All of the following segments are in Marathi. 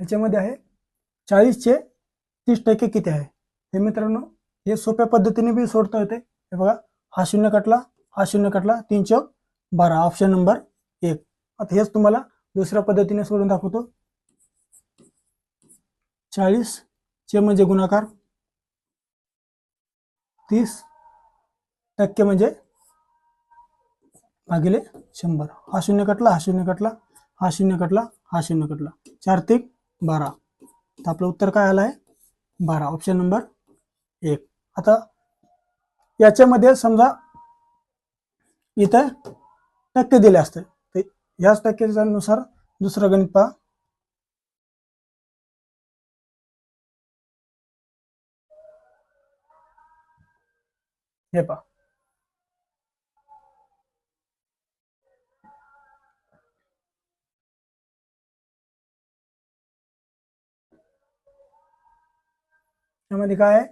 याच्यामध्ये आहे चाळीसचे तीस टक्के किती आहे? हे मित्रांनो हे सोप्या पद्धतीने बी सोडता येते हे बघा हा शून्य कटला हा शून्य कटला तीन चौक बारा ऑप्शन नंबर एक. आता हेच तुम्हाला दुसऱ्या पद्धतीने सोडून दाखवतो. चाळीस चे म्हणजे गुणाकार. तीस टक्के म्हणजे भागिले शंभर. हा शून्य कटला हा शून्य कटला हा शून्य कटला हा शून्य कटला. चार ते बारा. तर आपलं उत्तर काय आलं आहे बारा. ऑप्शन नंबर एक. आता याच्यामध्ये समजा इथं टक्के दिले असते. ते ह्याच नुसार दुसरं गणित पहा. हे पहा. त्यामध्ये काय आहे?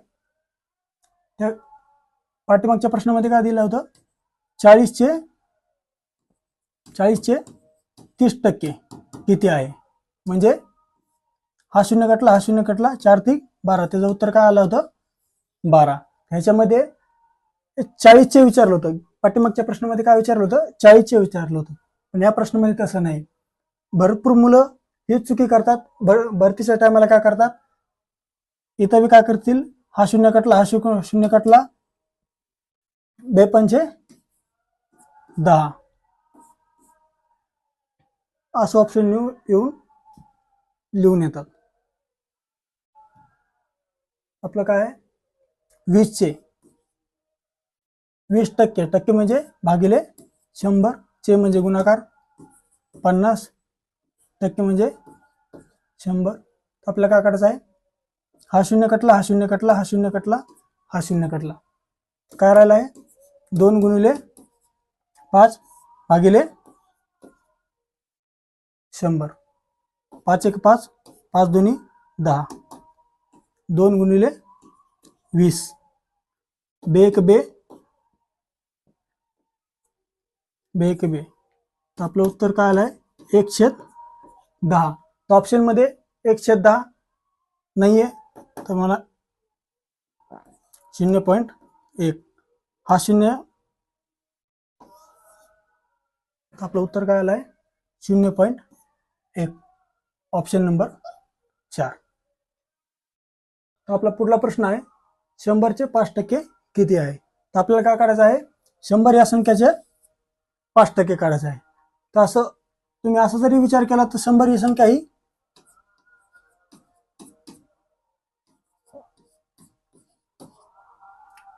त्या पाठीमागच्या प्रश्नामध्ये काय दिलं होतं? चाळीसचे चाळीसचे तीस टक्के किती आहे? म्हणजे हा शून्य कटला हा शून्य कटला चार ते बारा. त्याचं उत्तर काय आलं होतं? बारा. ह्याच्यामध्ये चाळीसचे विचारलं होतं. पाठीमागच्या प्रश्नामध्ये काय विचारलं होतं? चाळीसचे विचारलं होतं. पण या प्रश्नामध्ये तसं नाही. भरपूर मुलं हे चुकी करतात. भर भरतीच्या टायमाला काय करतात? इथं बी काय करतील? हा शून्य कटला हा शून्य शून्य कटला. बेपंचे दहा. असं ऑप्शन येऊन येऊन लिहून येतात. आपलं काय आहे? वीसचे. वीस टक्के. टक्के म्हणजे भागिले शंभर. चे म्हणजे गुणाकार पन्नास. टक्के म्हणजे शंभर. आपल्याला काय करायचं आहे? हा शून्य कटला हा शून्य कटला हा शून्य कटला हा शून्य कटला. काय राहिला आहे दोन गुणिले पाच भागिले शंभर. पाच एक पाच पाच दोन्ही दहा. दोन गुणिले वीस. बे एक बे. बे एक बे. तर आपलं उत्तर काय आलं आहे एक छेद दहा. तर ऑप्शनमध्ये एक छेद दहा नाही आहे तर मला शून्य पॉईंट एक. हा शून्य. आपलं उत्तर काय आलं आहे शून्य पॉईंट एक. ऑप्शन नंबर चार. तर आपला पुढला प्रश्न आहे शंभरचे पाच टक्के किती आहे? तर आपल्याला काय काढायचं आहे? शंभर या संख्याचे पाच टक्के काढायचं आहे. तर असं तुम्ही असं जरी विचार केला तर शंभर ही संख्या ही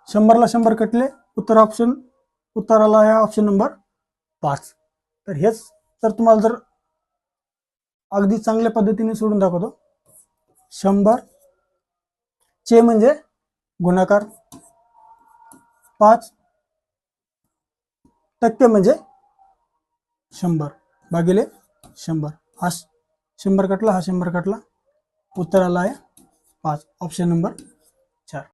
शंभरला शंभर कटले उत्तर ऑप्शन उत्तराला आहे ऑप्शन नंबर पाच. तर हेच तर तुम्हाला जर अगदी चांगल्या पद्धतीने सोडून दाखवतो. शंभर चे म्हणजे गुणाकार. पाच टक्के म्हणजे शंभर. भागिले शंभर. हा शंभर कटला हा शंभर कटला. उत्तर आला आहे पाच. ऑप्शन नंबर चार.